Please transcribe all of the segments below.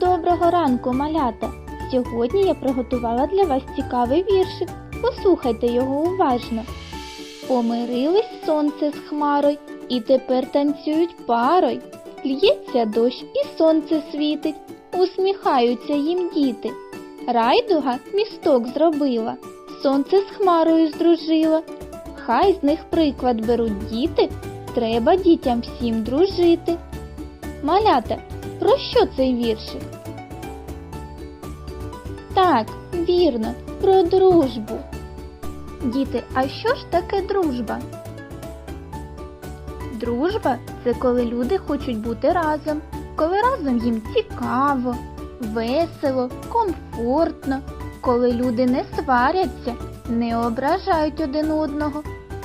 Доброго ранку, малята! Сьогодні я приготувала для вас цікавий віршик. Послухайте його уважно. Помирились сонце з хмарою, і тепер танцюють парой. Л'ється дощ і сонце світить, усміхаються їм діти. Райдуга місток зробила, сонце з хмарою здружила. Хай з них приклад беруть діти, треба дітям всім дружити. Малята, про що цей віршик? Так, вірно, про дружбу. Діти, а що ж таке дружба? Дружба це коли люди хочуть бути разом, коли разом їм цікаво, весело, комфортно, коли люди не сваряться, не ображають один одного,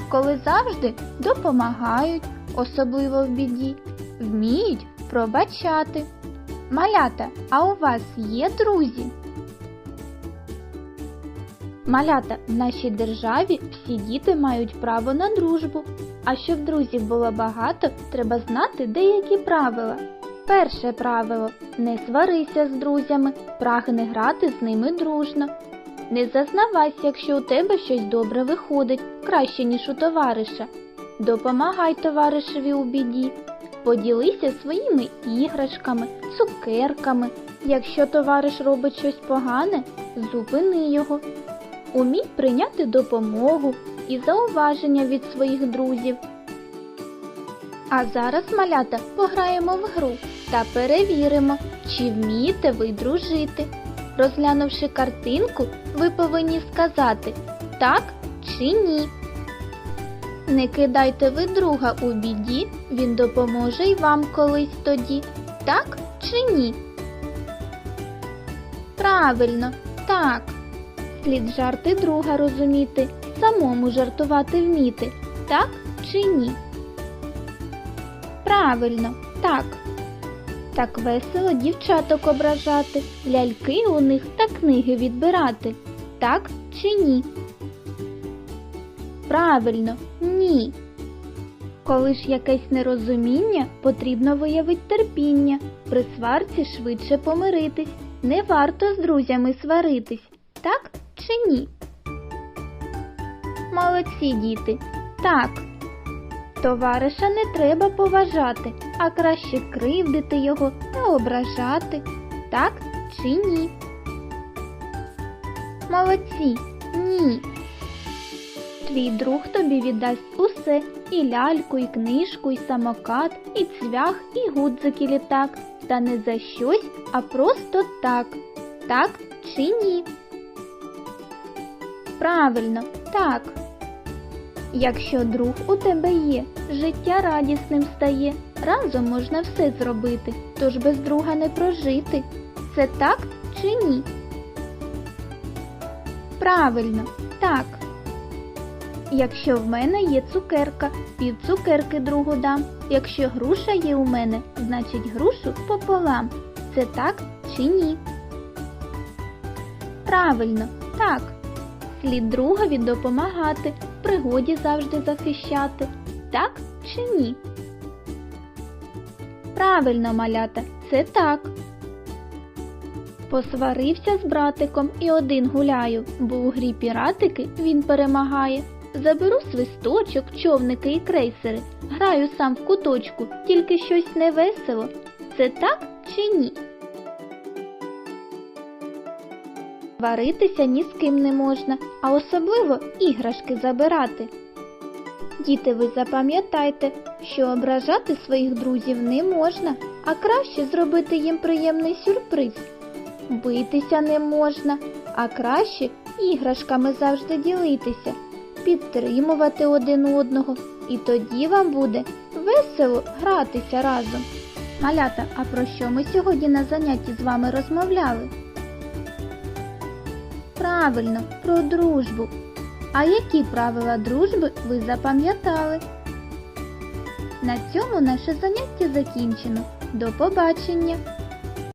коли завжди допомагають, особливо в біді, вміють пробачати. Малята, а у вас є друзі? Малята, в нашій державі всі діти мають право на дружбу. А щоб друзів було багато, треба знати деякі правила. Перше правило не сварися з друзями, прагни грати з ними дружно. Не зазнавайся, якщо у тебе щось добре виходить, краще, ніж у товариша. Допомагай товаришеві у біді. Поділися своїми іграшками, цукерками. Якщо товариш робить щось погане, зупини його. Умій прийняти допомогу і зауваження від своїх друзів. А зараз, малята, пограємо в гру та перевіримо, чи вмієте ви дружити. Розглянувши картинку, ви повинні сказати так чи ні. Не кидайте ви друга у біді, він допоможе й вам колись тоді. Так чи ні? Правильно, так. Слід жарти друга розуміти, самому жартувати вміти, так чи ні? Правильно, так. Так весело дівчаток ображати, ляльки у них та книги відбирати, так чи ні? Правильно, ні. Коли ж якесь нерозуміння, потрібно виявити терпіння, при сварці швидше помиритись, не варто з друзями сваритись, так чи ні? Молодці діти, так. Товариша не треба поважати, а краще кривдити його та ображати, так чи ні? Молодці, ні. Твій друг тобі віддасть усе і ляльку, і книжку, і самокат, і цвях, і гудзик, і літак. Та не за щось, а просто так. Так чи ні? Правильно, так. Якщо друг у тебе є, життя радісним стає, разом можна все зробити, тож без друга не прожити. Це так чи ні? Правильно, так. Якщо в мене є цукерка, пів цукерки другу дам. Якщо груша є у мене, значить грушу пополам. Це так чи ні? Правильно, так. Слід другові допомагати, пригоді завжди захищати. Так чи ні? Правильно, малята, це так. Посварився з братиком і один гуляю, бо у грі піратики він перемагає. Заберу свисточок, човники і крейсери. Граю сам в куточку, тільки щось невесело. Це так чи ні? Варитися ні з ким не можна, а особливо іграшки забирати. Діти, ви запам'ятайте, що ображати своїх друзів не можна, а краще зробити їм приємний сюрприз. Битися не можна, а краще іграшками завжди ділитися, підтримувати один одного, і тоді вам буде весело гратися разом. Малята, а про що ми сьогодні на занятті з вами розмовляли? Правильно, про дружбу. А які правила дружби ви запам'ятали? На цьому наше заняття закінчено. До побачення!